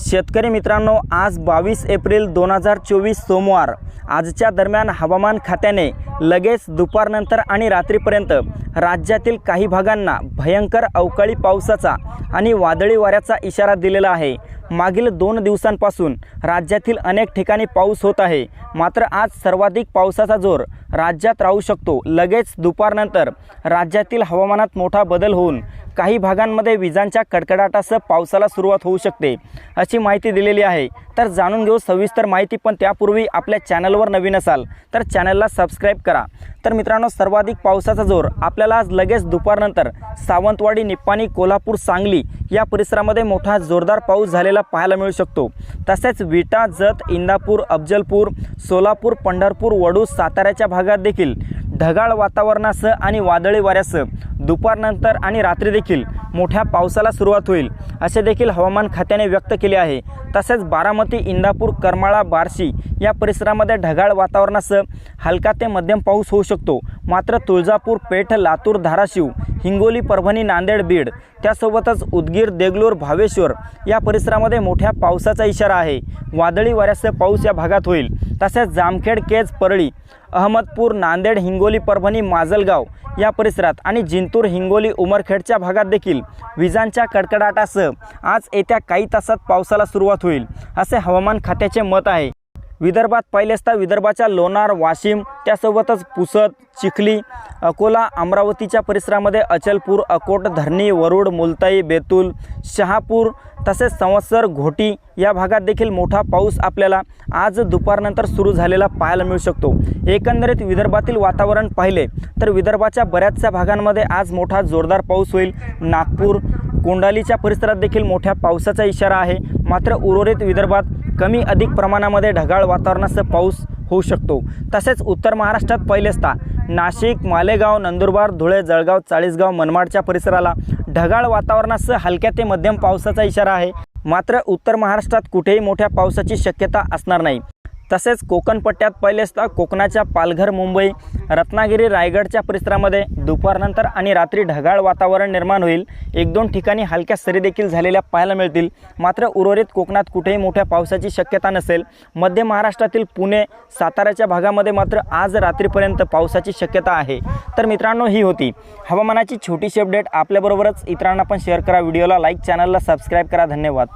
शेतकरी मित्रांनो आज बावीस एप्रिल दोन हजार चोवीस सोमवार. आजच्या दरम्यान हवामान खात्याने लगेच दुपारनंतर आणि रात्रीपर्यंत राज्यातील काही भागांना भयंकर अवकाळी पावसाचा आणि वादळी वाऱ्याचा इशारा दिलेला आहे. मागील दोन दिवसांपासून राज्यातील अनेक ठिकाणी पाऊस होत आहे. मात्र आज सर्वाधिक पावसाचा जोर राज्यात राहू शकतो. लगेच दुपारनंतर राज्यातील हवामानात मोठा बदल होऊन काही भागांमध्ये विजांच्या कडकडाटासह पावसाला सुरुवात होऊ शकते अशी माहिती दिलेली आहे. तर जाणून घेऊ सविस्तर माहिती पण त्यापूर्वी आपल्या चॅनलवर नवीन असाल तर चॅनलला सबस्क्राईब करा. तर मित्रांनो सर्वाधिक पावसाचा जोर आपल्याला आज लगेच दुपारनंतर सावंतवाडी निप्पाणी कोल्हापूर सांगली या परिसरामध्ये मोठा जोरदार पाऊस झालेला पाहायला मिळू शकतो. तसेच विटा जत इंदापूर अफजलपूर सोलापूर पंढरपूर वडू साताऱ्याच्या भागात देखील ढगाळ वातावरणासह आणि वादळी वाऱ्यासह दुपारनंतर आणि रात्री देखील मोठ्या पावसाला सुरुवात होईल असे देखील हवामान खात्याने व्यक्त केले आहे. तसेच बारामती इंदापूर करमाळा बार्शी या परिसरामध्ये ढगाळ वातावरणासह हलका ते मध्यम पाऊस होऊ शकतो. मात्र तुळजापूर पेठ लातूर धाराशिव हिंगोली परभणी नांदेड बीड त्यासोबतच उदगीर देगलूर भावेश्वर या परिसरामध्ये मोठ्या पावसाचा इशारा आहे. वादळी वाऱ्यासह पाऊस या भागात होईल. तसेच जामखेड केज परळी अहमदपूर नांदेड हिंगोली परभणी माजलगाव या परिसरात आणि जिंतूर हिंगोली उमरखेडच्या भागात देखील विजांच्या कडकडाटासह आज येत्या काही तासात पावसाला सुरुवात होईल असे हवामान खात्याचे मत आहे. विदर्भात पाहिले असता विदर्भाच्या लोणार वाशिम त्यासोबतच पुसद चिखली अकोला अमरावतीच्या परिसरामध्ये अचलपूर अकोट धरणी वरुड मुलताई बेतूल शहापूर तसेच संवत्सर घोटी या भागात देखील मोठा पाऊस आपल्याला आज दुपारनंतर सुरू झालेला पाहायला मिळू शकतो. एकंदरीत विदर्भातील वातावरण पाहिले तर विदर्भाच्या बऱ्याचशा भागांमध्ये आज मोठा जोरदार पाऊस होईल. नागपूर कोंडालीच्या परिसरात देखील मोठ्या पावसाचा इशारा आहे. मात्र उर्वरित विदर्भात कमी अधिक प्रमाणामध्ये ढगाळ वातावरणासह पाऊस होऊ शकतो. तसेच उत्तर महाराष्ट्रात पहिले असता नाशिक मालेगाव नंदुरबार धुळे जळगाव चाळीसगाव मनमाडच्या परिसराला ढगाळ वातावरणासह हलक्या ते मध्यम पावसाचा इशारा आहे. मात्र उत्तर महाराष्ट्रात कुठेही मोठ्या पावसाची शक्यता असणार नाही. तसेच कोकण पट्ट्यात पहिले असता कोकणाच्या पालघर मुंबई रत्नागिरी रायगडच्या परिसरामध्ये दुपारनंतर आणि रात्री ढगाळ वातावरण निर्माण होईल. एक दोन ठिकाणी हलक्या सरी देखील झालेल्या पाहायला मिळतील. मात्र उर्वरित कोकणात कुठेही मोठ्या पावसाची शक्यता नसेल. मध्य महाराष्ट्रातील पुणे साताऱ्याच्या भागामध्ये मात्र आज रात्रीपर्यंत पावसाची शक्यता आहे. तर मित्रांनो ही होती. हवामानाची छोटीशी अपडेट. आपल्याबरोबरच इतरांना पण शेअर करा. व्हिडिओला लाईक चॅनलला सबस्क्राईब करा. धन्यवाद.